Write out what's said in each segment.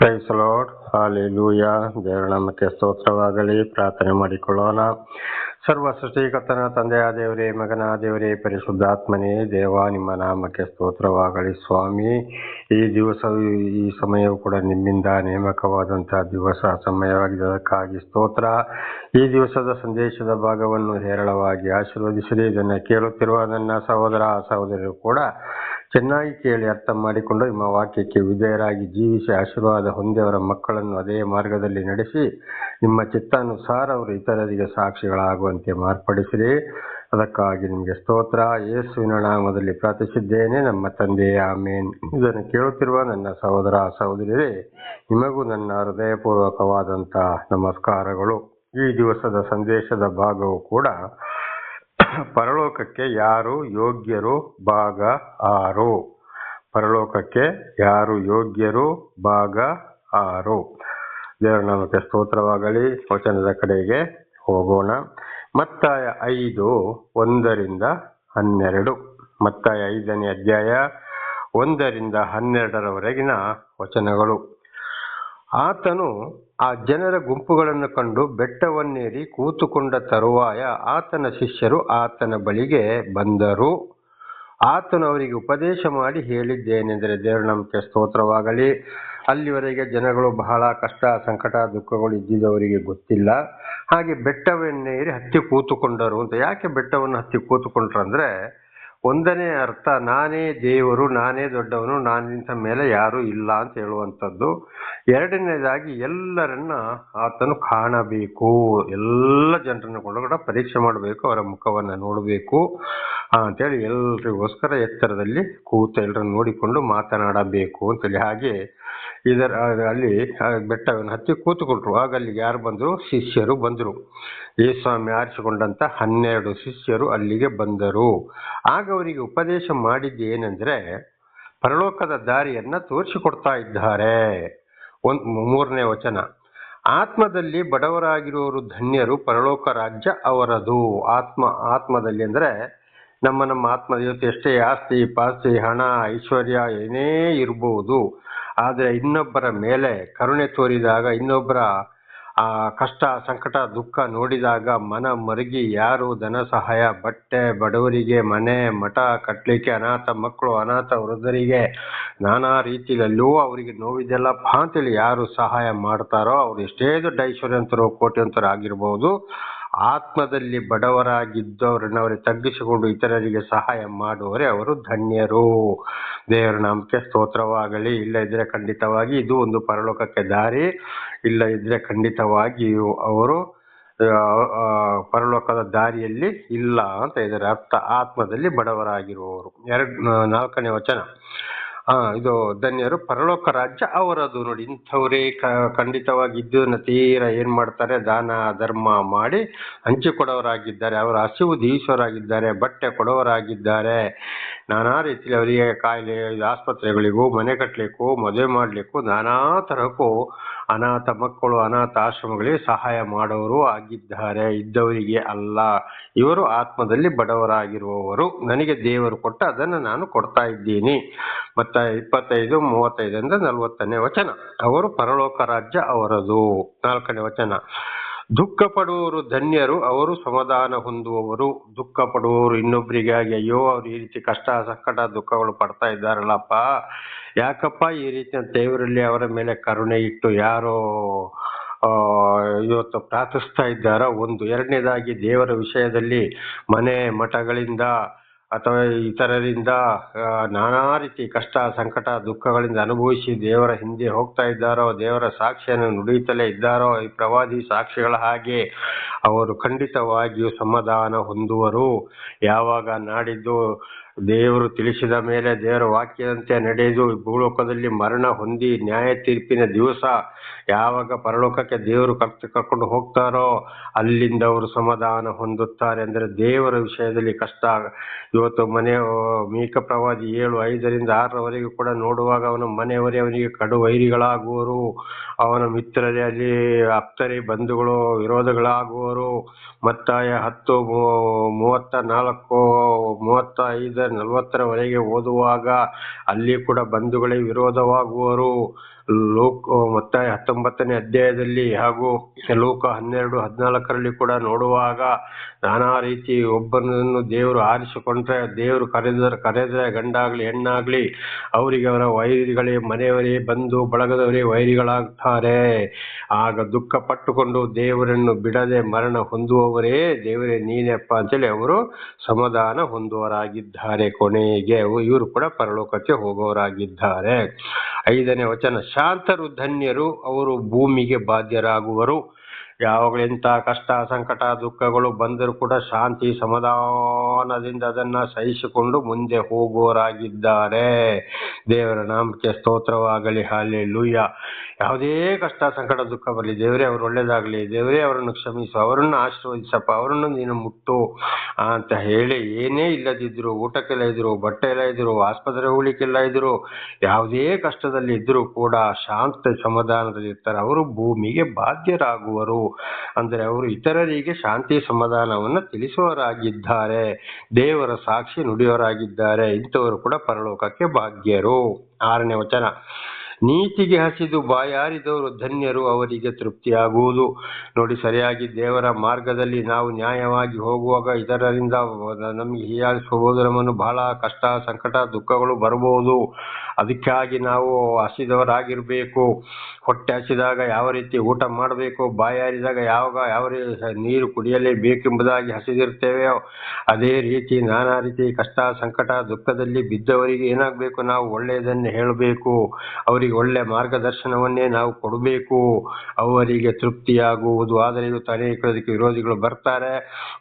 Price lord hallelujah ದೇವರ ನಾಮಕ್ಕೆ ಸ್ತೋತ್ರವಾಗಲಿ. ಪ್ರಾರ್ಥನೆ ಮಾಡಿಕೊಳ್ಳೋಣ. ಸರ್ವ ಸೃಷ್ಟಿಕರ್ತನ ತಂದೆಯ ದೇವರೇ, ಮಗನ ದೇವರೇ, ಪರಿಶುದ್ಧಾತ್ಮನೇ, ದೇವ, ನಿಮ್ಮ ನಾಮಕ್ಕೆ ಸ್ತೋತ್ರವಾಗಲಿ ಸ್ವಾಮಿ. ಈ ದಿವಸ ಈ ಸಮಯವು ಕೂಡ ನಿಮ್ಮಿಂದ ನೇಮಕವಾದಂತಹ ದಿವಸ ಸಮಯವಾಗಿದೆ ಅದಕ್ಕಾಗಿ ಸ್ತೋತ್ರ. ಈ ದಿವಸದ ಸಂದೇಶದ ಭಾಗವನ್ನು ಹೇರಳವಾಗಿ ಆಶೀರ್ವದಿಸಲಿ ಇದನ್ನು ಕೇಳುತ್ತಿರುವ ನನ್ನ ಸಹೋದರ ಸಹೋದರರು ಕೂಡ ಚೆನ್ನಾಗಿ ಕೇಳಿ ಅರ್ಥ ಮಾಡಿಕೊಂಡು ನಿಮ್ಮ ವಾಕ್ಯಕ್ಕೆ ವಿಧೇಯರಾಗಿ ಜೀವಿಸಿ ಆಶೀರ್ವಾದ ಹೊಂದಿಯವರ ಮಕ್ಕಳನ್ನು ಅದೇ ಮಾರ್ಗದಲ್ಲಿ ನಡೆಸಿ ನಿಮ್ಮ ಚಿತ್ತಾನುಸಾರ ಅವರು ಇತರರಿಗೆ ಸಾಕ್ಷಿಗಳಾಗುವಂತೆ ಮಾರ್ಪಡಿಸಿರಿ. ಅದಕ್ಕಾಗಿ ನಿಮಗೆ ಸ್ತೋತ್ರ. ಯೇಸುವಿನ ನಾಮದಲ್ಲಿ ಪ್ರಾರ್ಥಿಸಿದ್ದೇನೆ. ನಮ್ಮ ತಂದೆಯ ಆಮೇನ್. ಇದನ್ನು ಕೇಳುತ್ತಿರುವ ನನ್ನ ಸಹೋದರ, ಸಹೋದರಿಯರೇ, ನಿಮಗೂ ನನ್ನ ಹೃದಯಪೂರ್ವಕವಾದಂಥ ನಮಸ್ಕಾರಗಳು. ಈ ದಿವಸದ ಸಂದೇಶದ ಭಾಗವು ಕೂಡ ಪರಲೋಕಕ್ಕೆ ಯಾರು ಯೋಗ್ಯರು ಭಾಗ ಆರು? ಪರಲೋಕಕ್ಕೆ ಯಾರು ಯೋಗ್ಯರು ಭಾಗ ಆರು? ದೇವರ ನಾಮಕ್ಕೆ ಸ್ತೋತ್ರವಾಗಲಿ, ವಚನದ ಕಡೆಗೆ ಹೋಗೋಣ. ಮತ್ತಾಯ ಐದು, ಒಂದರಿಂದ ಹನ್ನೆರಡು. ಮತ್ತಾಯ ಐದನೇ ಅಧ್ಯಾಯ, ಒಂದರಿಂದ ಹನ್ನೆರಡರವರೆಗಿನ ವಚನಗಳು. ಆತನು ಆ ಜನರ ಗುಂಪುಗಳನ್ನು ಕಂಡು ಬೆಟ್ಟವನ್ನೇರಿ ಕೂತುಕೊಂಡ ತರುವಾಯ ಆತನ ಶಿಷ್ಯರು ಆತನ ಬಳಿಗೆ ಬಂದರು. ಆತನು ಅವರಿಗೆ ಉಪದೇಶ ಮಾಡಿ ಹೇಳಿದ್ದೇನೆಂದರೆ ದೇವರು ನಂಬಿಕೆ ಸ್ತೋತ್ರವಾಗಲಿ. ಅಲ್ಲಿವರೆಗೆ ಜನಗಳು ಬಹಳ ಕಷ್ಟ, ಸಂಕಟ, ದುಃಖಗಳು ಇದ್ದಿದ್ದವರಿಗೆ ಗೊತ್ತಿಲ್ಲ. ಹಾಗೆ ಬೆಟ್ಟವನ್ನೇರಿ ಹತ್ತಿ ಕೂತುಕೊಂಡರು ಅಂತ. ಯಾಕೆ ಬೆಟ್ಟವನ್ನು ಹತ್ತಿ ಕೂತುಕೊಂಡ್ರು ಅಂದ್ರೆ ಒಂದನೇ ಅರ್ಥ, ನಾನೇ ದೇವರು, ನಾನೇ ದೊಡ್ಡವನು, ನಾನಿಂತ ಮೇಲೆ ಯಾರೂ ಇಲ್ಲ ಅಂತ ಹೇಳುವಂಥದ್ದು. ಎರಡನೇದಾಗಿ, ಎಲ್ಲರನ್ನ ಆತನು ಕಾಣಬೇಕು. ಎಲ್ಲ ಜನರನ್ನು ಕೂಡ ಪರೀಕ್ಷೆ ಮಾಡಬೇಕು, ಅವರ ಮುಖವನ್ನು ನೋಡಬೇಕು. ಅಂತೇಳಿ ಎಲ್ರಿಗೋಸ್ಕರ ಎತ್ತರದಲ್ಲಿ ಕೂತು ಎಲ್ಲರನ್ನು ನೋಡಿಕೊಂಡು ಮಾತನಾಡಬೇಕು ಅಂತೇಳಿ. ಹಾಗೆ ಇದರ ಅಲ್ಲಿ ಬೆಟ್ಟವನ್ನು ಹತ್ತಿ ಕೂತುಕೊಂಡ್ರು ಆಗ ಅಲ್ಲಿಗೆ ಯಾರು ಬಂದರು? ಶಿಷ್ಯರು ಬಂದರು. ಈ ಸ್ವಾಮಿ ಆರಿಸಿಕೊಂಡಂತ ಹನ್ನೆರಡು ಶಿಷ್ಯರು ಅಲ್ಲಿಗೆ ಬಂದರು. ಆಗ ಅವರಿಗೆ ಉಪದೇಶ ಮಾಡಿದ್ದು ಏನೆಂದ್ರೆ, ಪರಲೋಕದ ದಾರಿಯನ್ನು ತೋರಿಸಿಕೊಡ್ತಾ ಇದ್ದಾರೆ. ಒಂದು, ಮೂರನೇ ವಚನ. ಆತ್ಮದಲ್ಲಿ ಬಡವರಾಗಿರೋರು ಧನ್ಯರು ಪರಲೋಕ ರಾಜ್ಯ ಅವರದು. ಆತ್ಮ, ಆತ್ಮದಲ್ಲಿ ಅಂದ್ರೆ ನಮ್ಮ ನಮ್ಮ ಆತ್ಮ ಜೊತೆ ಎಷ್ಟೇ ಆಸ್ತಿ, ಪಾಸ್ತಿ, ಹಣ, ಐಶ್ವರ್ಯ ಏನೇ ಇರಬಹುದು ಆದರೆ ಇನ್ನೊಬ್ಬರ ಮೇಲೆ ಕರುಣೆ ತೋರಿದಾಗ, ಇನ್ನೊಬ್ಬರ, ಆ, ಕಷ್ಟ, ಸಂಕಟ, ದುಃಖ ನೋಡಿದಾಗ ಮನ ಮರುಗಿ ಯಾರು ಧನ ಸಹಾಯ, ಬಟ್ಟೆ, ಬಡವರಿಗೆ ಮನೆ, ಮಠ ಕಟ್ಟಲಿಕ್ಕೆ ಅನಾಥ ಮಕ್ಕಳು, ಅನಾಥ ವೃದ್ಧರಿಗೆ ನಾನಾ ರೀತಿಯಲ್ಲೂ ಅವರಿಗೆ ನೋವಿದೆಲ್ಲಪ್ಪ ಅಂತೇಳಿ ಯಾರು ಸಹಾಯ ಮಾಡ್ತಾರೋ, ಅವ್ರು ಎಷ್ಟೇ ದೊಡ್ಡ ಐಶ್ವರ್ಯಂತರು ಕೋಟ್ಯಂತರು ಆಗಿರ್ಬೋದು ಆತ್ಮದಲ್ಲಿ ಬಡವರಾಗಿದ್ದವರನ್ನು ತಗ್ಗಿಸಿಕೊಂಡು ಇತರರಿಗೆ ಸಹಾಯ ಮಾಡುವವರೇ ಅವರು ಧನ್ಯರು. ದೇವರ ನಾಮಕ್ಕೆ ಸ್ತೋತ್ರವಾಗಲಿ, ಇಲ್ಲ ಇದ್ರೆ ಖಂಡಿತವಾಗಿ ಇದು ಒಂದು ಪರಲೋಕಕ್ಕೆ ದಾರಿ, ಇಲ್ಲ ಇದ್ರೆ ಖಂಡಿತವಾಗಿ ಅವರು ಪರಲೋಕದ ದಾರಿಯಲ್ಲಿ ಇಲ್ಲ ಅಂತ ಇದ್ದಾರೆ ಅರ್ಥ. ಆತ್ಮದಲ್ಲಿ ಬಡವರಾಗಿರುವವರು. ಎರಡು, ನಾಲ್ಕನೇ ವಚನ. ಆ, ಇದು ಧನ್ಯರು, ಪರಲೋಕ ರಾಜ್ಯ ಅವರದು ನೋಡಿ. ಇಂಥವರೇ ಖಂಡಿತವಾಗಿ ಇದ್ದನ್ನ ತೀರ ಏನ್ ಮಾಡ್ತಾರೆ? ದಾನ, ಧರ್ಮ ಮಾಡಿ ಹಂಚಿಕೊಡೋರಾಗಿದ್ದಾರೆ ಅವರ ಹಸಿವು ದೀವಿಸೋರಾಗಿದ್ದಾರೆ ಬಟ್ಟೆ ಕೊಡೋರಾಗಿದ್ದಾರೆ ನಾನಾ ರೀತಿಯಲ್ಲಿ ಅವರಿಗೆ ಕಾಯಿಲೆ, ಆಸ್ಪತ್ರೆಗಳಿಗೂ, ಮನೆ ಕಟ್ಟಲಿಕ್ಕೂ ಮದುವೆ ಮಾಡಲಿಕ್ಕೂ, ನಾನಾ ತರಹಕ್ಕೂ ಅನಾಥ ಮಕ್ಕಳು, ಅನಾಥ ಆಶ್ರಮಗಳಿಗೆ ಸಹಾಯ ಮಾಡೋರು ಆಗಿದ್ದಾರೆ. ಇದ್ದವರಿಗೆ ಅಲ್ಲ. ಇವರು ಆತ್ಮದಲ್ಲಿ ಬಡವರಾಗಿರುವವರು. ನನಗೆ ದೇವರು ಕೊಟ್ಟ ಅದನ್ನು ನಾನು ಕೊಡ್ತಾ ಇದ್ದೀನಿ. ಮತ್ತ ಇಪ್ಪತ್ತೈದು ಮೂವತ್ತೈದರಿಂದ ನಲವತ್ತನೇ ವಚನ. ಅವರು ಪರಲೋಕ ರಾಜ್ಯ ಅವರದು. ನಾಲ್ಕನೇ ವಚನ. ದುಃಖ ಪಡುವವರು ಧನ್ಯರು, ಅವರು ಸಮಾಧಾನ ಹೊಂದುವವರು ದುಃಖ ಪಡುವವರು ಇನ್ನೊಬ್ಬರಿಗಾಗಿ ಅಯ್ಯೋ ಅವ್ರು ಈ ರೀತಿ ಕಷ್ಟ, ಸಂಕಟ, ದುಃಖಗಳು ಪಡ್ತಾ ಇದ್ದಾರಲ್ಲಪ್ಪ. ಯಾಕಪ್ಪ ಈ ರೀತಿ ದೇವರಲ್ಲಿ ಅವರ ಮೇಲೆ ಕರುಣೆ ಇಟ್ಟು ಯಾರೋ ಇವತ್ತು ಪ್ರಾರ್ಥಿಸ್ತಾ ಇದ್ದಾರ, ಒಂದು ಎರಡನೇದಾಗಿ ದೇವರ ವಿಷಯದಲ್ಲಿ ಮನೆ ಮಠಗಳಿಂದ ಅಥವಾ ಇತರರಿಂದ ನಾನಾ ರೀತಿ ಕಷ್ಟ, ಸಂಕಟ, ದುಃಖಗಳಿಂದ ಅನುಭವಿಸಿ ದೇವರ ಹಿಂದೆ ಹೋಗ್ತಾ ಇದ್ದಾರೋ, ದೇವರ ಸಾಕ್ಷಿಯನ್ನು ನುಡಿಯುತ್ತಲೇ ಇದ್ದಾರೋ, ಈ ಪ್ರವಾದಿ ಸಾಕ್ಷಿಗಳ ಹಾಗೆ ಅವರು ಖಂಡಿತವಾಗಿಯೂ ಸಮಾಧಾನ ಹೊಂದುವರು. ಯಾವಾಗ ನಾಡಿದ್ದು ದೇವರು ತಿಳಿಸಿದ ಮೇಲೆ ದೇವರ ವಾಕ್ಯದಂತೆ ನಡೆದು ಭೂಲೋಕದಲ್ಲಿ ಮರಣ ಹೊಂದಿ ನ್ಯಾಯ ತೀರ್ಪಿನ ದಿವಸ ಯಾವಾಗ ಪರಲೋಕಕ್ಕೆ ದೇವರು ಕರ್ತು, ಕರ್ಕೊಂಡು ಹೋಗ್ತಾರೋ ಅಲ್ಲಿಂದ ಅವರು ಸಮಾಧಾನ ಹೊಂದುತ್ತಾರೆ. ಅಂದರೆ ದೇವರ ವಿಷಯದಲ್ಲಿ ಕಷ್ಟ. ಇವತ್ತು ಮನೆ ಮೀಕ ಪ್ರವಾದಿ ಏಳು, ಐದರಿಂದ ಆರರವರೆಗೂ ಕೂಡ ನೋಡುವಾಗ ಅವನ ಮನೆಯವರೇ, ಅವನಿಗೆ ಕಡು ವೈರಿಗಳಾಗುವರು ಅವನ ಮಿತ್ರರೇ, ಅಲ್ಲಿ ಅಪ್ತರಿ, ಬಂಧುಗಳು, ವಿರೋಧಗಳಾಗುವರು. ಮತ್ತಾಯ ಹತ್ತು ಮೂವತ್ತ ನಾಲ್ಕು, ಮೂವತ್ತ ಐದು ನಲವತ್ತರವರೆಗೆ ಓದುವಾಗ ಅಲ್ಲಿ ಕೂಡ ಬಂಧುಗಳೇ ವಿರೋಧವಾಗುವರು. ಲೋಕ ಮತ್ತಾಯ ಹತ್ತೊಂಬತ್ತನೇ ಅಧ್ಯಾಯದಲ್ಲಿ ಹಾಗೂ ಲೋಕ ಹನ್ನೆರಡು, ಹದಿನಾಲ್ಕರಲ್ಲಿ ಕೂಡ ನೋಡುವಾಗ ನಾನಾ ರೀತಿ ಒಬ್ಬನನ್ನು ದೇವರು ಆರಿಸಿಕೊಂಡ್ರೆ, ದೇವರು ಕರೆದರೆ ಕರೆದರೆ ಗಂಡಾಗಲಿ, ಹೆಣ್ಣಾಗ್ಲಿ, ಅವರಿಗೆ ಅವರ ವೈರಿಗಳೇ, ಮನೆಯವರೇ ಬಂದು ಬಳಗದವರೇ ವೈರಿಗಳಾಗ್ತಾರೆ. ಆಗ ದುಃಖ ಪಟ್ಟುಕೊಂಡು ದೇವರನ್ನು ಬಿಡದೆ ಮರಣ ಹೊಂದುವವರೇ ದೇವರೇ, ನೀನೆಪ್ಪ ಅಂತೇಳಿ ಅವರು ಸಮಾಧಾನ ಹೊಂದುವರಾಗಿದ್ದಾರೆ ಕೊನೆಗೆ. ಇವರು ಕೂಡ ಪರಲೋಕಕ್ಕೆ ಹೋಗುವವರಾಗಿದ್ದಾರೆ. ಐದನೇ ವಚನ ಶಾಂತರು ಧನ್ಯರು ಅವರು ಭೂಮಿಗೆ ಬಾಧ್ಯರಾಗುವರು. ಯಾವಾಗಲೂ ಎಂಥ ಕಷ್ಟ, ಸಂಕಟ, ದುಃಖಗಳು ಬಂದರೂ ಕೂಡ ಶಾಂತಿ, ಸಮಾಧಾನದಿಂದ ಅದನ್ನು ಸಹಿಸಿಕೊಂಡು ಮುಂದೆ ಹೋಗುವರಾಗಿದ್ದಾರೆ ದೇವರ ನಾಮಕ್ಕೆ ಸ್ತೋತ್ರವಾಗಲಿ ಹಾಲೆ ಲೂಯ ಯಾವುದೇ ಕಷ್ಟ, ಸಂಕಟ, ದುಃಖ ಬರಲಿ, ದೇವರೇ ಅವರು ಒಳ್ಳೇದಾಗಲಿ, ದೇವರೇ ಅವರನ್ನು ಕ್ಷಮಿಸು, ಅವರನ್ನು ಆಶೀರ್ವದಿಸಪ್ಪ, ಅವರನ್ನು ನೀನು ಮುಟ್ಟು ಅಂತ ಹೇಳಿ ಏನೇ ಇಲ್ಲದಿದ್ದರು ಊಟಕ್ಕೆಲ್ಲ ಇದ್ರು ಬಟ್ಟೆ ಎಲ್ಲ ಇದ್ರು, ಆಸ್ಪತ್ರೆ ಹೋಗ್ಲಿಕ್ಕೆಲ್ಲ ಇದ್ರು, ಯಾವುದೇ ಕಷ್ಟದಲ್ಲಿ ಇದ್ದರೂ ಕೂಡ ಶಾಂತ ಸಮಾಧಾನದಲ್ಲಿ ಇರ್ತಾರೆ. ಅವರು ಭೂಮಿಗೆ ಬಾಧ್ಯರಾಗುವರು. ಅಂದರೆ ಅವರು ಇತರರಿಗೆ ಶಾಂತಿ ಸಮಾಧಾನವನ್ನು ತಿಳಿಸುವರಾಗಿದ್ದಾರೆ ದೇವರ ಸಾಕ್ಷಿ ನುಡಿಯವರಾಗಿದ್ದಾರೆ ಇಂಥವರು ಕೂಡ ಪರಲೋಕಕ್ಕೆ ಭಾಗ್ಯರು. ಆರನೇ ವಚನ. ನೀತಿಗೆ ಹಸಿದು ಬಾಯಾರಿದವರು ಧನ್ಯರು, ಅವರಿಗೆ ತೃಪ್ತಿಯಾಗುವುದು. ನೋಡಿ, ಸರಿಯಾಗಿ ದೇವರ ಮಾರ್ಗದಲ್ಲಿ ನಾವು ನ್ಯಾಯವಾಗಿ ಹೋಗುವಾಗ ಇದರರಿಂದ ನಮಗೆ ಹೀಯಾಳಿ ಸಹೋದರವನ್ನು ಬಹಳ ಕಷ್ಟ, ಸಂಕಟ, ದುಃಖಗಳು ಬರಬಹುದು. ಅದಕ್ಕಾಗಿ ನಾವು ಹಸಿದವರಾಗಿರಬೇಕು. ಹೊಟ್ಟೆ ಹಸಿದಾಗ ಯಾವ ರೀತಿ ಊಟ ಮಾಡಬೇಕು, ಬಾಯಾರಿದಾಗ ಯಾವಾಗ ಯಾವ ನೀರು ಕುಡಿಯಲೇಬೇಕೆಂಬುದಾಗಿ ಹಸಿದಿರ್ತೇವೆ. ಅದೇ ರೀತಿ ನಾನಾ ರೀತಿ ಕಷ್ಟ, ಸಂಕಟ, ದುಃಖದಲ್ಲಿ ಬಿದ್ದವರಿಗೆ ಏನಾಗಬೇಕು? ನಾವು ಒಳ್ಳೆಯದನ್ನು ಹೇಳಬೇಕು. ಅವರಿಗೆ ಒಳ್ಳೆ ಮಾರ್ಗದರ್ಶನವನ್ನೇ ನಾವು ಕೊಡಬೇಕು. ಅವರಿಗೆ ತೃಪ್ತಿಯಾಗುವುದು. ಆದರೆ ಇವತ್ತು ಅನೇಕ ಅದಕ್ಕೆ ವಿರೋಧಿಗಳು ಬರ್ತಾರೆ.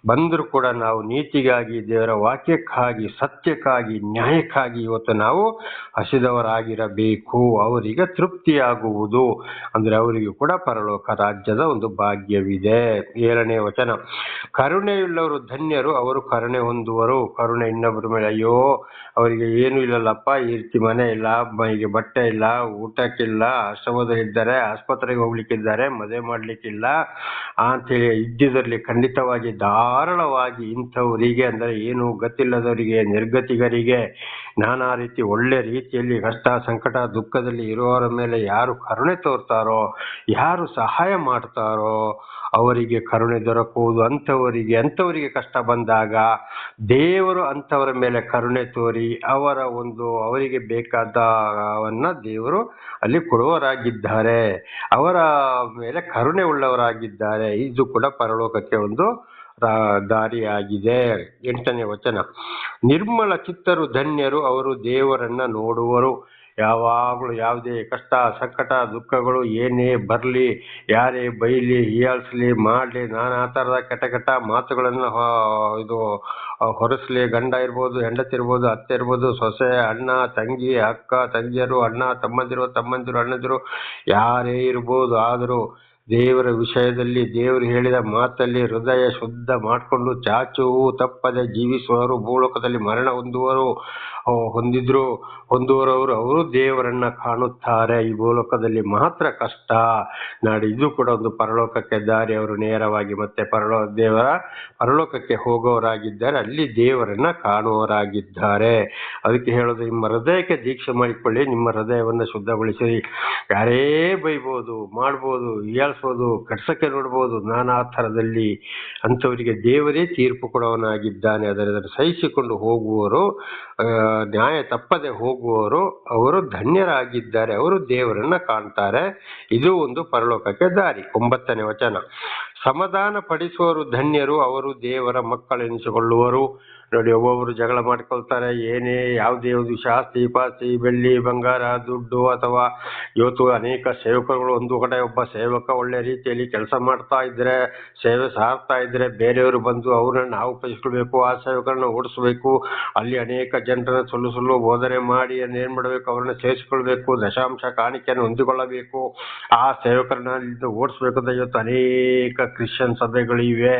ಬಂದರೂ ಕೂಡ ನಾವು ನೀತಿಗಾಗಿ, ದೇವರ ವಾಕ್ಯಕ್ಕಾಗಿ, ಸತ್ಯಕ್ಕಾಗಿ, ನ್ಯಾಯಕ್ಕಾಗಿ ಇವತ್ತು ನಾವು ಹಸಿದವರಾಗಿರಬೇಕು. ಅವರಿಗೆ ತೃಪ್ತಿಯಾಗುವುದು. ಅಂದ್ರೆ ಅವರಿಗೂ ಕೂಡ ಪರಲೋಕ ರಾಜ್ಯದ ಒಂದು ಭಾಗ್ಯವಿದೆ. ಏಳನೇ ವಚನ. ಕರುಣೆಯುಳ್ಳವರು ಧನ್ಯರು, ಅವರು ಕರುಣೆ ಹೊಂದುವರು. ಕರುಣೆ ಇನ್ನೊಬ್ಬರ ಮೇಲೆ, ಅಯ್ಯೋ, ಅವರಿಗೆ ಏನು ಇಲ್ಲಲ್ಲಪ್ಪ. ಈ ರೀತಿ ಮನೆ ಇಲ್ಲ ಮೈಗೆ ಬಟ್ಟೆ ಇಲ್ಲ ಊಟಕ್ಕಿಲ್ಲ ಆಶ್ರಮದಲ್ಲಿದ್ದಾರೆ ಆಸ್ಪತ್ರೆಗೆ ಹೋಗ್ಲಿಕ್ಕಿದ್ದಾರೆ, ಮದುವೆ ಮಾಡ್ಲಿಕ್ಕಿಲ್ಲ ಅಂತೇಳಿ ಇದ್ದಿದ್ರಲ್ಲಿ ಖಂಡಿತವಾಗಿ ಧಾರಾಳವಾಗಿ ಇಂಥವರಿಗೆ ಅಂದರೆ ಏನು ಗತಿಲ್ಲದವರಿಗೆ ನಿರ್ಗತಿಗರಿಗೆ ನಾನಾ ರೀತಿ ಒಳ್ಳೆ ರೀತಿಯಲ್ಲಿ ಕಷ್ಟ, ಸಂಕಟ, ದುಃಖದಲ್ಲಿ ಇರುವವರ ಮೇಲೆ ಯಾರು ಕರುಣೆ ತೋರ್ತಾರೋ, ಯಾರು ಸಹಾಯ ಮಾಡ್ತಾರೋ ಅವರಿಗೆ ಕರುಣೆ ದೊರಕುವುದು ಅಂಥವರಿಗೆ ಅಂಥವರಿಗೆ ಕಷ್ಟ ಬಂದಾಗ ದೇವರು ಅಂಥವರ ಮೇಲೆ ಕರುಣೆ ತೋರಿ ಅವರ ಒಂದು, ಅವರಿಗೆ ಬೇಕಾದವನ್ನ ದೇವರು ಅಲ್ಲಿ ಕೊಡುವರಾಗಿದ್ದಾರೆ ಅವರ ಮೇಲೆ ಕರುಣೆ ಉಳ್ಳವರಾಗಿದ್ದಾರೆ. ಇದು ಕೂಡ ಪರಲೋಕಕ್ಕೆ ಒಂದು ದಾರಿಯಾಗಿದೆ. ಎಂಟನೇ ವಚನ. ನಿರ್ಮಲ ಚಿತ್ತರು ಧನ್ಯರು ಅವರು ದೇವರನ್ನ ನೋಡುವರು. ಯಾವಾಗಲೂ ಯಾವುದೇ ಕಷ್ಟ, ಸಂಕಟ, ದುಃಖಗಳು ಏನೇ ಬರಲಿ, ಯಾರೇ ಬೈಲಿ ಹೀಯಾಳಿಸ್ಲಿ ಮಾಡಲಿ, ನಾನಾ ಥರದ ಕೆಟ್ಟ ಕೆಟ್ಟ ಮಾತುಗಳನ್ನು ಇದು, ಹೊರಸ್ಲಿ. ಗಂಡ ಇರ್ಬೋದು, ಹೆಂಡತಿ ಇರ್ಬೋದು, ಅತ್ತೆ ಇರ್ಬೋದು, ಸೊಸೆ, ಅಣ್ಣ, ತಂಗಿ, ಅಕ್ಕ, ತಂಗಿಯರು, ಅಣ್ಣ, ತಮ್ಮಂದಿರು ತಮ್ಮಂದಿರು, ಅಣ್ಣದಿರು, ಯಾರೇ ಇರ್ಬೋದು ಆದರೂ ದೇವರ ವಿಷಯದಲ್ಲಿ, ದೇವರು ಹೇಳಿದ ಮಾತಲ್ಲಿ ಹೃದಯ ಶುದ್ಧ ಮಾಡಿಕೊಂಡು ಚಾಚುವು ತಪ್ಪದೆ ಜೀವಿಸುವವರು ಭೂಲೋಕದಲ್ಲಿ ಮರಣ ಹೊಂದುವರು. ಹೊಂದಿದ್ರು, ಹೊಂದುವರವರು ಅವರು ದೇವರನ್ನ ಕಾಣುತ್ತಾರೆ. ಈ ಭೂಲೋಕದಲ್ಲಿ ಮಾತ್ರ ಕಷ್ಟ. ನಾಡಿ ಇದು ಕೂಡ ಒಂದು ಪರಲೋಕಕ್ಕೆ ದಾರಿ. ಅವರು ನೇರವಾಗಿ ಮತ್ತೆ ಪರಲೋ, ದೇವರ ಪರಲೋಕಕ್ಕೆ ಹೋಗೋರಾಗಿದ್ದಾರೆ. ಅಲ್ಲಿ ದೇವರನ್ನ ಕಾಣುವವರಾಗಿದ್ದಾರೆ. ಅದಕ್ಕೆ ಹೇಳೋದು, ನಿಮ್ಮ ಹೃದಯಕ್ಕೆ ದೀಕ್ಷೆ ಮಾಡಿಕೊಳ್ಳಿ. ನಿಮ್ಮ ಹೃದಯವನ್ನು ಶುದ್ಧಗೊಳಿಸಿ. ಯಾರೇ ಬೈಬೋದು, ಮಾಡ್ಬೋದು ಹೀಯಾಳಿಸ್ಬೋದು ಕಟ್ಸಕ್ಕೆ ನೋಡ್ಬೋದು, ನಾನಾ ಥರದಲ್ಲಿ ಅಂಥವರಿಗೆ ದೇವರೇ ತೀರ್ಪು ಕೊಡವನಾಗಿದ್ದಾನೆ. ಅದರ ಸಹಿಸಿಕೊಂಡು ಹೋಗುವವರು ನ್ಯಾಯ ತಪ್ಪದೆ ಹೋಗುವವರು ಅವರು ಧನ್ಯರಾಗಿದ್ದಾರೆ ಅವರು ದೇವರನ್ನ ಕಾಣ್ತಾರೆ. ಇದು ಒಂದು ಪರಲೋಕಕ್ಕೆ ದಾರಿ. ಒಂಬತ್ತನೇ ವಚನ. ಸಮಾಧಾನ ಪಡಿಸುವವರು ಧನ್ಯರು, ಅವರು ದೇವರ ಮಕ್ಕಳೆನಿಸಿಕೊಳ್ಳುವರು. ನೋಡಿ ಒಬ್ಬೊಬ್ಬರು ಜಗಳ ಮಾಡ್ಕೊಳ್ತಾರೆ, ಏನೇ ಯಾವುದೇ ಒಂದು ಶಾಸ್ತಿ, ಪಾಸ್ತಿ, ಬೆಳ್ಳಿ, ಬಂಗಾರ, ದುಡ್ಡು ಅಥವಾ ಇವತ್ತು ಅನೇಕ ಸೇವಕರುಗಳು ಒಂದು ಕಡೆ, ಒಬ್ಬ ಸೇವಕ ಒಳ್ಳೆ ರೀತಿಯಲ್ಲಿ ಕೆಲಸ ಮಾಡ್ತಾ ಇದ್ರೆ, ಸೇವೆ ಸಾರ್ತಾ ಇದ್ರೆ ಬೇರೆಯವರು ಬಂದು ಅವ್ರನ್ನ ನಾವು ಉಪಯೋಗಿಸ್ಕೊಳ್ಬೇಕು, ಆ ಸೇವಕರನ್ನ ಓಡಿಸ್ಬೇಕು. ಅಲ್ಲಿ ಅನೇಕ ಜನರನ್ನ ಸುಳ್ಳು ಸುಳ್ಳು ಬೋಧನೆ ಮಾಡಿ ಏನ್ ಮಾಡಬೇಕು, ಅವ್ರನ್ನ ಸೇರಿಸಿಕೊಳ್ಬೇಕು ದಶಾಂಶ ಕಾಣಿಕೆಯನ್ನು ಹೊಂದಿಕೊಳ್ಳಬೇಕು. ಆ ಸೇವಕರನ್ನ ಅಲ್ಲಿಂದ ಓಡಿಸ್ಬೇಕು ಅಂತ ಇವತ್ತು ಅನೇಕ ಕ್ರಿಶ್ಚಿಯನ್ ಸಭೆಗಳು ಇವೆ.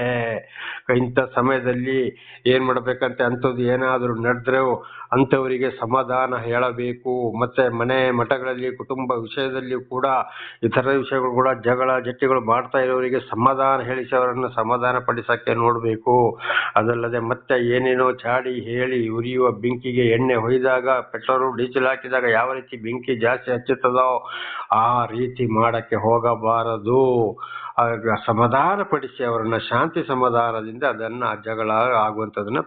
ಇಂಥ ಸಮಯದಲ್ಲಿ ಏನ್ ಮಾಡ್ಬೇಕಂತೆ ಅಂಥದ್ದು ಏನಾದರೂ ನಡೆದ್ರೆ ಅಂಥವರಿಗೆ ಸಮಾಧಾನ ಹೇಳಬೇಕು. ಮತ್ತೆ ಮನೆ ಮಠಗಳಲ್ಲಿ, ಕುಟುಂಬ ವಿಷಯದಲ್ಲಿ ಕೂಡ, ಇತರ ವಿಷಯಗಳು ಕೂಡ, ಜಗಳ, ಜಟ್ಟಿಗಳು ಮಾಡ್ತಾ ಇರೋರಿಗೆ ಸಮಾಧಾನ ಹೇಳಿಸಿ ಅವರನ್ನು ಸಮಾಧಾನ ಪಡಿಸಕ್ಕೆ ನೋಡಬೇಕು. ಅದಲ್ಲದೆ ಮತ್ತೆ ಏನೇನೋ ಚಾಡಿ, ಹೇಳಿ, ಉರಿಯುವ ಬೆಂಕಿಗೆ ಎಣ್ಣೆ ಹೊಯ್ದಾಗ, ಪೆಟ್ರೋಲ್, ಡೀಸೆಲ್ ಹಾಕಿದಾಗ ಯಾವ ರೀತಿ ಬೆಂಕಿ ಜಾಸ್ತಿ ಹಚ್ಚುತ್ತದೋ ಆ ರೀತಿ ಮಾಡಕ್ಕೆ ಹೋಗಬಾರದು. ಆಗ ಸಮಾಧಾನ ಪಡಿಸಿ ಅವರನ್ನ ಶಾಂತಿ ಸಮಾಧಾನದಿಂದ ಅದನ್ನ ಜಗಳ ಆಗುವಂಥದ್ದನ್ನ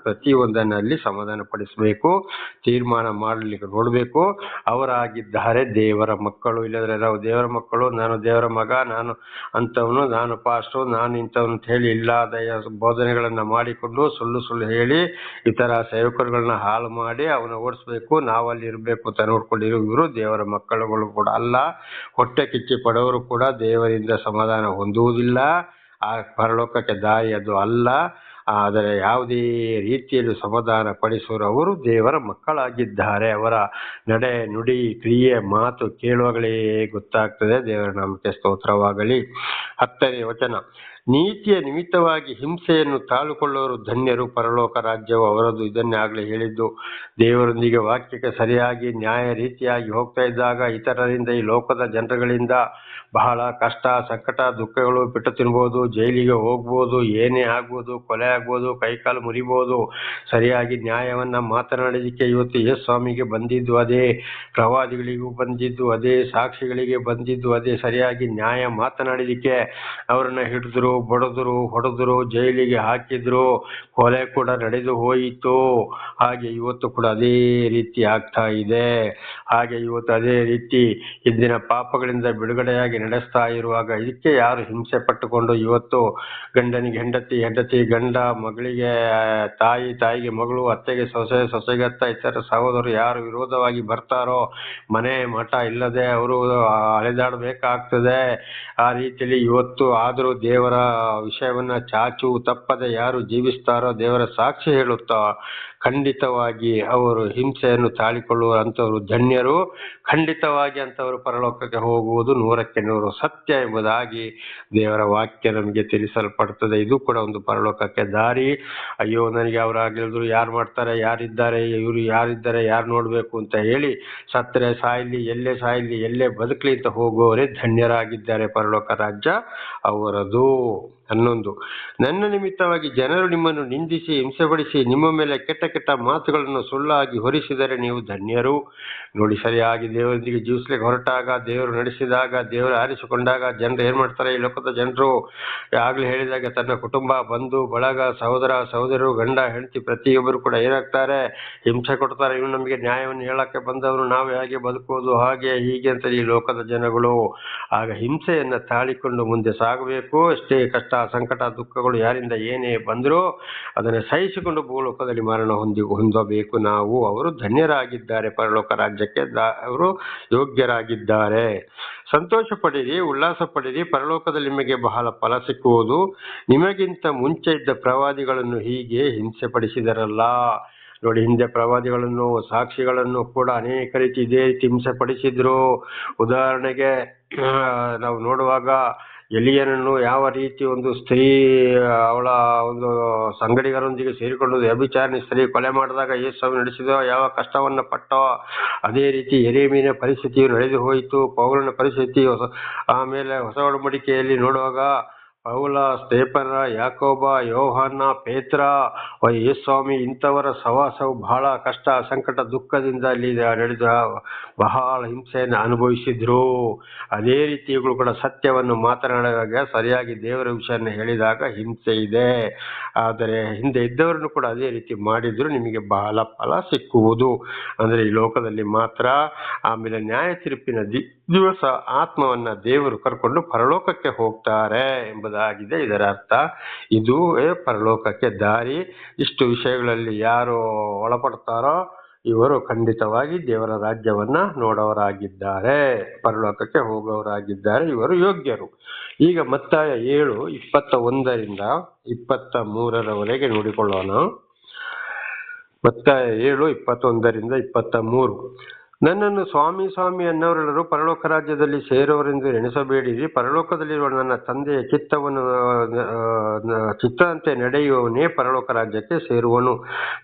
ಸಮಾಧಾನ ಪಡಿಸಬೇಕು ತೀರ್ಮಾನ ಮಾಡಲಿಕ್ಕೆ ನೋಡಬೇಕು. ಅವರಾಗಿದ್ದಾರೆ ದೇವರ ಮಕ್ಕಳು, ಇಲ್ಲದ್ರೆ ನಾವು ದೇವರ ಮಕ್ಕಳು, ನಾನು ದೇವರ ಮಗ, ನಾನು ಅಂಥವನು ನಾನು ಪಾಸ್ಟು ನಾನು ಇಂಥವನು ಅಂತ ಹೇಳಿ ಇಲ್ಲದ ಬೋಧನೆಗಳನ್ನ ಮಾಡಿಕೊಂಡು ಸುಳ್ಳು ಸುಳ್ಳು ಹೇಳಿ ಇತರ ಸೇವಕರುಗಳನ್ನ ಹಾಳು ಮಾಡಿ ಅವನ ಓಡಿಸ್ಬೇಕು. ನಾವಲ್ಲಿ ಇರಬೇಕು ಅಂತ ನೋಡ್ಕೊಂಡಿರೋ ಇವರು ದೇವರ ಮಕ್ಕಳುಗಳು ಕೂಡ ಅಲ್ಲ. ಹೊಟ್ಟೆ ಕಿಚ್ಚಿ ಪಡೋರು ಕೂಡ ದೇವರಿಂದ ಸಮಾಧಾನ ಹೊಂದುವುದಿಲ್ಲ ಆ ಪರಲೋಕಕ್ಕೆ ದಾರಿ ಅದು ಅಲ್ಲ. ಆದರೆ ಯಾವುದೇ ರೀತಿಯಲ್ಲಿ ಸಮಾಧಾನ ಅವರು ದೇವರ ಮಕ್ಕಳಾಗಿದ್ದಾರೆ. ಅವರ ನಡೆ, ನುಡಿ, ಕ್ರಿಯೆ, ಮಾತು ಕೇಳುವಾಗಲೇ ಗೊತ್ತಾಗ್ತದೆ. ದೇವರ ನಾಮಕ್ಕೆ ಸ್ತೋತ್ರವಾಗಲಿ. ಹತ್ತನೇ ವಚನ. ನೀತಿಯ ನಿಮಿತ್ತವಾಗಿ ಹಿಂಸೆಯನ್ನು ತಾಳುಕೊಳ್ಳುವರು ಧನ್ಯರು. ಪರಲೋಕ ರಾಜ್ಯವು ಅವರದು ಇದನ್ನೇ ಆಗಲೇ ಹೇಳಿದ್ದು. ದೇವರೊಂದಿಗೆ ವಾಕ್ಯಕ್ಕೆ ಸರಿಯಾಗಿ, ನ್ಯಾಯ ರೀತಿಯಾಗಿ ಹೋಗ್ತಾ ಇದ್ದಾಗ ಇತರರಿಂದ, ಈ ಲೋಕದ ಜನರುಗಳಿಂದ ಬಹಳ ಕಷ್ಟ, ಸಂಕಟ, ದುಃಖಗಳು ಬಿಟ್ಟು ತಿನ್ಬೋದು. ಜೈಲಿಗೆ ಹೋಗ್ಬೋದು, ಏನೇ ಆಗ್ಬೋದು, ಕೊಲೆ ಆಗ್ಬೋದು, ಕೈಕಾಲು ಮುರಿಬೋದು. ಸರಿಯಾಗಿ ನ್ಯಾಯವನ್ನು ಮಾತನಾಡಲಿಕ್ಕೆ ಇವತ್ತು ಯಶ್ ಸ್ವಾಮಿಗೆ ಬಂದಿದ್ದು ಅದೇ, ಪ್ರವಾದಿಗಳಿಗೂ ಬಂದಿದ್ದು, ಅದೇ ಸಾಕ್ಷಿಗಳಿಗೆ ಬಂದಿದ್ದು, ಅದೇ ಸರಿಯಾಗಿ ನ್ಯಾಯ ಮಾತನಾಡಲಿಕ್ಕೆ ಅವರನ್ನು ಹಿಡಿದ್ರು. ಬಡದ್ರು, ಹೊಡೆದ್ರು, ಜೈಲಿಗೆ ಹಾಕಿದ್ರು, ಕೊಲೆ ಕೂಡ ನಡೆದು ಹೋಯಿತು. ಹಾಗೆ ಇವತ್ತು ಕೂಡ ಅದೇ ರೀತಿ ಆಗ್ತಾ ಇದೆ. ಹಾಗೆ ಇವತ್ತು ಅದೇ ರೀತಿ ಇಂದಿನ ಪಾಪಗಳಿಂದ ಬಿಡುಗಡೆಯಾಗಿ ನಡೆಸ್ತಾ ಇರುವಾಗ ಇದಕ್ಕೆ ಯಾರು ಹಿಂಸೆ ಪಟ್ಟುಕೊಂಡು ಇವತ್ತು ಗಂಡನಿಗೆ ಹೆಂಡತಿ ಹೆಂಡತಿ, ಗಂಡ, ಮಗಳಿಗೆ, ತಾಯಿ, ತಾಯಿಗೆ ಮಗಳು, ಅತ್ತೆಗೆ ಸೊಸೆ ಸೊಸೆಗೆ ಅತ್ತ ಇತರ ಸಹೋದರರು ಯಾರು ವಿರೋಧವಾಗಿ ಬರ್ತಾರೋ ಮನೆ ಮಠ ಇಲ್ಲದೆ ಅವರು ಅಳೆದಾಡಬೇಕಾಗ್ತದೆ ಆ ರೀತಿಯಲ್ಲಿ ಇವತ್ತು ಆದರೂ ದೇವರ ವಿಷಯವನ್ನ ಚಾಚು ತಪ್ಪದೆ ಯಾರು ಜೀವಿಸ್ತಾರೋ ದೇವರ ಸಾಕ್ಷಿ ಹೇಳುತ್ತಾ ಖಂಡಿತವಾಗಿ ಅವರು ಹಿಂಸೆಯನ್ನು ತಾಳಿಕೊಳ್ಳುವ ಅಂಥವರು ಧನ್ಯರು. ಖಂಡಿತವಾಗಿ ಅಂಥವರು ಪರಲೋಕಕ್ಕೆ ಹೋಗುವುದು ನೂರಕ್ಕೆ ನೂರು ಸತ್ಯ ಎಂಬುದಾಗಿ ದೇವರ ವಾಕ್ಯ ನಮಗೆ ತಿಳಿಸಲ್ಪಡ್ತದೆ. ಇದು ಕೂಡ ಒಂದು ಪರಲೋಕಕ್ಕೆ ದಾರಿ. ಅಯ್ಯೋ, ನನಗೆ ಅವರಾಗಿದ್ರು ಯಾರು ಮಾಡ್ತಾರೆ, ಯಾರಿದ್ದಾರೆ, ಇವರು ಯಾರಿದ್ದಾರೆ, ಯಾರು ನೋಡಬೇಕು ಅಂತ ಹೇಳಿ ಸತ್ತರೆ ಸಾಯಲಿ, ಎಲ್ಲೇ ಸಾಯಲಿ, ಎಲ್ಲೇ ಬದುಕಲಿ ಅಂತ ಹೋಗುವವರೇ ಧನ್ಯರಾಗಿದ್ದಾರೆ ಪರಲೋಕ ರಾಜ್ಯ ಅವರದು. o ಹನ್ನೊಂದು. ನನ್ನ ನಿಮಿತ್ತವಾಗಿ ಜನರು ನಿಮ್ಮನ್ನು ನಿಂದಿಸಿ ಹಿಂಸೆಪಡಿಸಿ ನಿಮ್ಮ ಮೇಲೆ ಕೆಟ್ಟ ಕೆಟ್ಟ ಮಾತುಗಳನ್ನು ಸುಳ್ಳಾಗಿ ಹೊರಿಸಿದರೆ ನೀವು ಧನ್ಯರು. ನೋಡಿ, ಸರಿಯಾಗಿ ದೇವರೊಂದಿಗೆ ಜೀವಿಸ್ಲಿಕ್ಕೆ ಹೊರಟಾಗ, ದೇವರು ನಡೆಸಿದಾಗ, ದೇವರು ಆರಿಸಿಕೊಂಡಾಗ ಜನರು ಏನ್ ಮಾಡ್ತಾರೆ? ಈ ಲೋಕದ ಜನರು ಆಗ್ಲೇ ಹೇಳಿದಾಗ ತನ್ನ ಕುಟುಂಬ, ಬಂಧು, ಬಳಗ, ಸಹೋದರ ಸಹೋದರರು ಗಂಡ, ಹೆಂಡತಿ ಪ್ರತಿಯೊಬ್ಬರು ಕೂಡ ಏನಾಗ್ತಾರೆ? ಹಿಂಸೆ ಕೊಡ್ತಾರೆ. ಇವ್ನು ನಮಗೆ ನ್ಯಾಯವನ್ನು ಹೇಳಕ್ಕೆ ಬಂದವರು ನಾವು ಹೇಗೆ ಬದುಕೋದು ಹಾಗೆ ಹೀಗೆ ಅಂತ ಈ ಲೋಕದ ಜನಗಳು ಆಗ ಹಿಂಸೆಯನ್ನ ತಾಳಿಕೊಂಡು ಮುಂದೆ ಸಾಗಬೇಕು. ಅಷ್ಟೇ ಕಷ್ಟ ಸಂಕಟ ದುಃಖಗಳು ಯಾರಿಂದ ಏನೇ ಬಂದರೂ ಅದನ್ನು ಸಹಿಸಿಕೊಂಡು ಭೂಲೋಕದಲ್ಲಿ ಮರಣ ಹೊಂದಿ ಹೊಂದಬೇಕು. ನಾವು ಅವರು ಧನ್ಯರಾಗಿದ್ದಾರೆ. ಪರಲೋಕ ರಾಜ್ಯಕ್ಕೆ ಅವರು ಯೋಗ್ಯರಾಗಿದ್ದಾರೆ. ಸಂತೋಷ ಪಡಿರಿ, ಉಲ್ಲಾಸ ಪಡಿರಿ. ಪರಲೋಕದಲ್ಲಿ ನಿಮಗೆ ಬಹಳ ಫಲ ಸಿಕ್ಕುವುದು. ನಿಮಗಿಂತ ಮುಂಚೆ ಇದ್ದ ಪ್ರವಾದಿಗಳನ್ನು ಹೀಗೆ ಹಿಂಸೆ ಪಡಿಸಿದರಲ್ಲ. ನೋಡಿ, ಹಿಂದೆ ಪ್ರವಾದಿಗಳನ್ನು, ಸಾಕ್ಷಿಗಳನ್ನು ಕೂಡ ಅನೇಕ ರೀತಿ ಇದೇ ರೀತಿ ಹಿಂಸೆ ಪಡಿಸಿದ್ರು. ಉದಾಹರಣೆಗೆ ನಾವು ನೋಡುವಾಗ ಎಲಿಯನನ್ನು ಯಾವ ರೀತಿ ಒಂದು ಸ್ತ್ರೀ ಅವಳ ಒಂದು ಸಂಗಡಿಗರೊಂದಿಗೆ ಸೇರಿಕೊಂಡು ವ್ಯಭಿಚಾರಣೆ ಸ್ತ್ರೀ ಕೊಲೆ ಮಾಡಿದಾಗ ಯೇಸು ನಡೆಸಿದೋ, ಯಾವ ಕಷ್ಟವನ್ನ ಪಟ್ಟೋ, ಅದೇ ರೀತಿ ಎರೆಮೀನ ಪರಿಸ್ಥಿತಿಯು ನಡೆದು ಹೋಯಿತು. ಪೌಲನ ಪರಿಸ್ಥಿತಿ ಹೊಸ, ಆಮೇಲೆ ಹೊಸ ಒಡಂಬಡಿಕೆಯಲ್ಲಿ ನೋಡುವಾಗ ಪೌಲ, ಸ್ಟೇಫನ, ಯಾಕೋಬ, ಯೋಹಾನ, ಪೇತ್ರ ಯೇಸ್ವಾಮಿ ಇಂಥವರ ಸವಾಸವು ಬಹಳ ಕಷ್ಟ, ಸಂಕಟ, ದುಃಖದಿಂದ ಅಲ್ಲಿ ನಡೆದ ಬಹಳ ಹಿಂಸೆಯನ್ನು ಅನುಭವಿಸಿದ್ರು. ಅದೇ ರೀತಿ ಇವುಗಳು ಕೂಡ ಸತ್ಯವನ್ನು ಮಾತನಾಡಿದಾಗ ಸರಿಯಾಗಿ ದೇವರ ವಿಷಯವನ್ನು ಹೇಳಿದಾಗ ಹಿಂಸೆ ಇದೆ. ಆದರೆ ಹಿಂದೆ ಇದ್ದವರನ್ನು ಕೂಡ ಅದೇ ರೀತಿ ಮಾಡಿದ್ರು. ನಿಮಗೆ ಬಹಳ ಫಲ ಸಿಕ್ಕುವುದು. ಅಂದ್ರೆ ಈ ಲೋಕದಲ್ಲಿ ಮಾತ್ರ. ಆಮೇಲೆ ನ್ಯಾಯ ತೀರ್ಪಿನ ದಿವಸ ಆತ್ಮವನ್ನ ದೇವರು ಕರ್ಕೊಂಡು ಪರಲೋಕಕ್ಕೆ ಹೋಗ್ತಾರೆ ಎಂಬುದಾಗಿದೆ. ಇದರ ಅರ್ಥ ಇದು ಪರಲೋಕಕ್ಕೆ ದಾರಿ. ಇಷ್ಟು ವಿಷಯಗಳಲ್ಲಿ ಯಾರು ಒಳಪಡ್ತಾರೋ ಇವರು ಖಂಡಿತವಾಗಿ ದೇವರ ರಾಜ್ಯವನ್ನ ನೋಡೋರಾಗಿದ್ದಾರೆ ಪರಲೋಕಕ್ಕೆ ಹೋಗೋರಾಗಿದ್ದಾರೆ ಇವರು ಯೋಗ್ಯರು. ಈಗ ಮತ್ತಾಯ ಏಳು ಇಪ್ಪತ್ತ ಒಂದರಿಂದ ಇಪ್ಪತ್ತ ಮೂರರವರೆಗೆ ನೋಡಿಕೊಳ್ಳೋಣ. ಮತ್ತಾಯ ಏಳು, ಇಪ್ಪತ್ತೊಂದರಿಂದ ಇಪ್ಪತ್ತ ಮೂರು ನನ್ನನ್ನು ಸ್ವಾಮಿ ಸ್ವಾಮಿ ಅನ್ನೋರೆಲ್ಲರೂ ಪರಲೋಕ ರಾಜ್ಯದಲ್ಲಿ ಸೇರೋರೆಂದು ಎಣಿಸಬೇಡಿರಿ ಪರಲೋಕದಲ್ಲಿರುವ ನನ್ನ ತಂದೆಯ ಚಿತ್ತವನ್ನು ಚಿತ್ತದಂತೆ ನಡೆಯುವವನೇ ಪರಲೋಕ ರಾಜ್ಯಕ್ಕೆ ಸೇರುವನು.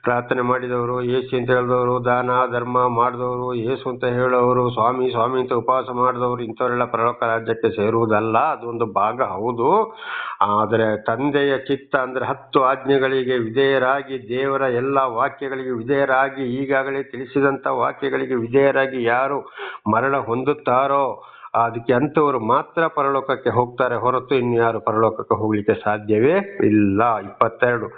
ಪ್ರಾರ್ಥನೆ ಮಾಡಿದವರು, ಏಸು ಅಂತ ಹೇಳಿದವರು, ದಾನ, ಧರ್ಮ ಮಾಡಿದವರು, ಏಸು ಅಂತ ಹೇಳೋರು, ಸ್ವಾಮಿ ಸ್ವಾಮಿ ಅಂತ ಉಪವಾಸ ಮಾಡಿದವರು, ಇಂಥವರೆಲ್ಲ ಪರಲೋಕ ರಾಜ್ಯಕ್ಕೆ ಸೇರುವುದಲ್ಲ. ಅದೊಂದು ಭಾಗ, ಹೌದು. ಆದರೆ ತಂದೆಯ ಚಿತ್ತ ಅಂದರೆ ಹತ್ತು ಆಜ್ಞೆಗಳಿಗೆ ವಿಧೇಯರಾಗಿ ದೇವರ ಎಲ್ಲ ವಾಕ್ಯಗಳಿಗೆ ವಿಧೇಯರಾಗಿ ಈಗಾಗಲೇ ತಿಳಿಸಿದಂಥ ವಾಕ್ಯಗಳಿಗೆ ವಿಧೇಯರಾಗಿ ಯಾರು ಮರಣ ಹೊಂದುತ್ತಾರೋ ಅದಕ್ಕೆ ಅಂಥವರು ಮಾತ್ರ ಪರಲೋಕಕ್ಕೆ ಹೋಗ್ತಾರೆ ಹೊರತು ಇನ್ನು ಯಾರು ಪರಲೋಕಕ್ಕೆ ಹೋಗ್ಲಿಕ್ಕೆ ಸಾಧ್ಯವೇ ಇಲ್ಲ. ಇಪ್ಪತ್ತೆರಡು,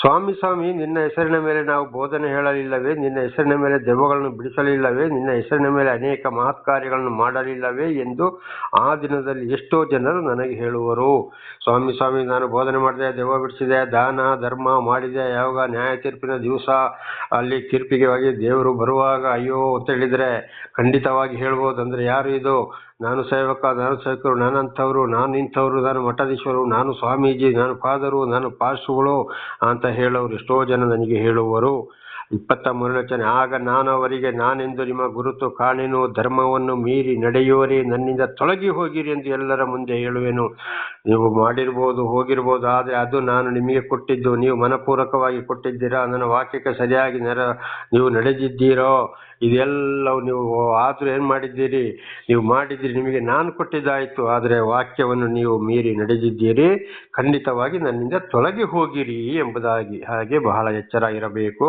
ಸ್ವಾಮಿ ಸ್ವಾಮಿ, ನಿನ್ನ ಹೆಸರಿನ ಮೇಲೆ ನಾವು ಬೋಧನೆ ಹೇಳಲಿಲ್ಲವೇ? ನಿನ್ನ ಹೆಸರಿನ ಮೇಲೆ ದೆವ್ವಗಳನ್ನು ಬಿಡಿಸಲಿಲ್ಲವೇ? ನಿನ್ನ ಹೆಸರಿನ ಮೇಲೆ ಅನೇಕ ಮಹತ್ ಕಾರ್ಯಗಳನ್ನು ಮಾಡಲಿಲ್ಲವೇ ಎಂದು ಆ ದಿನದಲ್ಲಿ ಎಷ್ಟೋ ಜನರು ನನಗೆ ಹೇಳುವರು. ಸ್ವಾಮಿ ಸ್ವಾಮಿ, ನಾನು ಬೋಧನೆ ಮಾಡಿದೆ, ದೆವ್ವ ಬಿಡಿಸಿದೆ, ದಾನ, ಧರ್ಮ ಮಾಡಿದೆ, ಯಾವಾಗ ನ್ಯಾಯ ತೀರ್ಪಿನ ದಿವಸ ಅಲ್ಲಿ ತೀರ್ಪಿಗೆ ಹೋಗಿ ದೇವರು ಬರುವಾಗ ಅಯ್ಯೋ ಅಂತ ಹೇಳಿದ್ರೆ ಖಂಡಿತವಾಗಿ ಹೇಳ್ಬೋದು. ಅಂದ್ರೆ ಯಾರು ಇದು? ನಾನು ಸೇವಕ ನಾನು ಸೇವಕರು ನಾನಂಥವ್ರು, ನಾನು ಇಂಥವ್ರು, ನಾನು ಮಠಾಧೀಶರು, ನಾನು ಸ್ವಾಮೀಜಿ, ನಾನು ಫಾದರು, ನಾನು ಪಾಶುಗಳು ಅಂತ ಹೇಳೋರು ಎಷ್ಟೋ ಜನ ನನಗೆ ಹೇಳುವರು. ಇಪ್ಪತ್ತ ಮೂರನೇ ಆಗ ನಾನು ಅವರಿಗೆ, ನಾನೆಂದು ನಿಮ್ಮ ಗುರುತು ಕಾಣೆನು, ಧರ್ಮವನ್ನು ಮೀರಿ ನಡೆಯುವರಿ, ನನ್ನಿಂದ ತೊಲಗಿ ಹೋಗಿರಿ ಎಂದು ಎಲ್ಲರ ಮುಂದೆ ಹೇಳುವೆನು. ನೀವು ಮಾಡಿರ್ಬೋದು, ಹೋಗಿರ್ಬೋದು, ಆದರೆ ಅದು ನಾನು ನಿಮಗೆ ಕೊಟ್ಟಿದ್ದು, ನೀವು ಮನಪೂರ್ವಕವಾಗಿ ಕೊಟ್ಟಿದ್ದೀರಾ, ನನ್ನ ವಾಕ್ಯಕ್ಕೆ ಸರಿಯಾಗಿ ನೆರ, ನೀವು ನಡೆದಿದ್ದೀರೋ ಇದೆಲ್ಲವೂ ನೀವು ಆದರೂ ಏನು ಮಾಡಿದ್ದೀರಿ? ನೀವು ಮಾಡಿದ್ದೀರಿ ನಿಮಗೆ ನಾನು ಕೊಟ್ಟಿದ್ದಾಯಿತು, ಆದರೆ ವಾಕ್ಯವನ್ನು ನೀವು ಮೀರಿ ನಡೆದಿದ್ದೀರಿ. ಖಂಡಿತವಾಗಿ ನನ್ನಿಂದ ತೊಲಗಿ ಹೋಗಿರಿ ಎಂಬುದಾಗಿ ಹಾಗೆ ಬಹಳ ಎಚ್ಚರ ಇರಬೇಕು.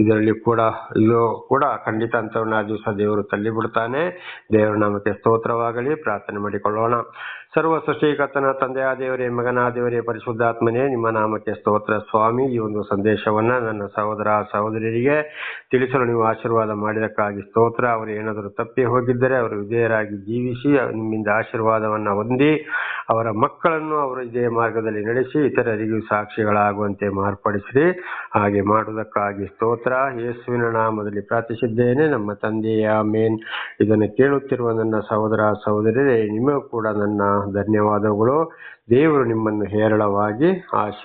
ಇದರಲ್ಲಿ ಕೂಡ ಇದು ಕೂಡ ಖಂಡಿತ ಅಂತವನ್ನ ಆ ದಿವಸ ದೇವರು ತಳ್ಳಿಬಿಡ್ತಾನೆ ದೇವರ ನಾಮಕ್ಕೆ ಸ್ತೋತ್ರವಾಗಲಿ, ಪ್ರಾರ್ಥನೆ ಮಾಡಿಕೊಳ್ಳೋಣ. ಸರ್ವ ಸೃಷ್ಟಿಕರ್ತನ ತಂದೆಯ ದೇವರೇ, ಮಗನ ದೇವರೇ, ಪರಿಶುದ್ಧಾತ್ಮನೇ ನಿಮ್ಮ ನಾಮಕ್ಕೆ ಸ್ತೋತ್ರ ಸ್ವಾಮಿ. ಈ ಒಂದು ಸಂದೇಶವನ್ನ ನನ್ನ ಸಹೋದರ ಸಹೋದರಿಯರಿಗೆ ತಿಳಿಸಲು ನೀವು ಆಶೀರ್ವಾದ ಮಾಡಿದಕ್ಕಾಗಿ ಸ್ತೋತ್ರ. ಅವರು ಏನಾದರೂ ತಪ್ಪಿ ಹೋಗಿದ್ದರೆ ಅವರು ವಿಧೇಯರಾಗಿ ಜೀವಿಸಿ ನಿಮ್ಮಿಂದ ಆಶೀರ್ವಾದವನ್ನ ಹೊಂದಿ ಅವರ ಮಕ್ಕಳನ್ನು ಅವರು ಇದೇ ಮಾರ್ಗದಲ್ಲಿ ನಡೆಸಿ ಇತರರಿಗೂ ಸಾಕ್ಷಿಗಳಾಗುವಂತೆ ಮಾರ್ಪಡಿಸಿರಿ. ಹಾಗೆ ಮಾಡುವುದಕ್ಕಾಗಿ ಸ್ತೋತ್ರ. ಯೇಸುವಿನ ನಾಮದಲ್ಲಿ ಪ್ರಾರ್ಥಿಸಿದ್ದೇನೆ. ನಮ್ಮ ತಂದೆಯ ಮೇನ್ ಇದನ್ನು ಕೇಳುತ್ತಿರುವ ನನ್ನ ಸಹೋದರ ಸಹೋದರಿಯರೇ, ನಿಮಗೂ ಕೂಡ ನನ್ನ ಧನ್ಯವಾದಗಳು. ದೇವರು ನಿಮ್ಮನ್ನು ಹೇರಳವಾಗಿ ಆಶೀರ್ವ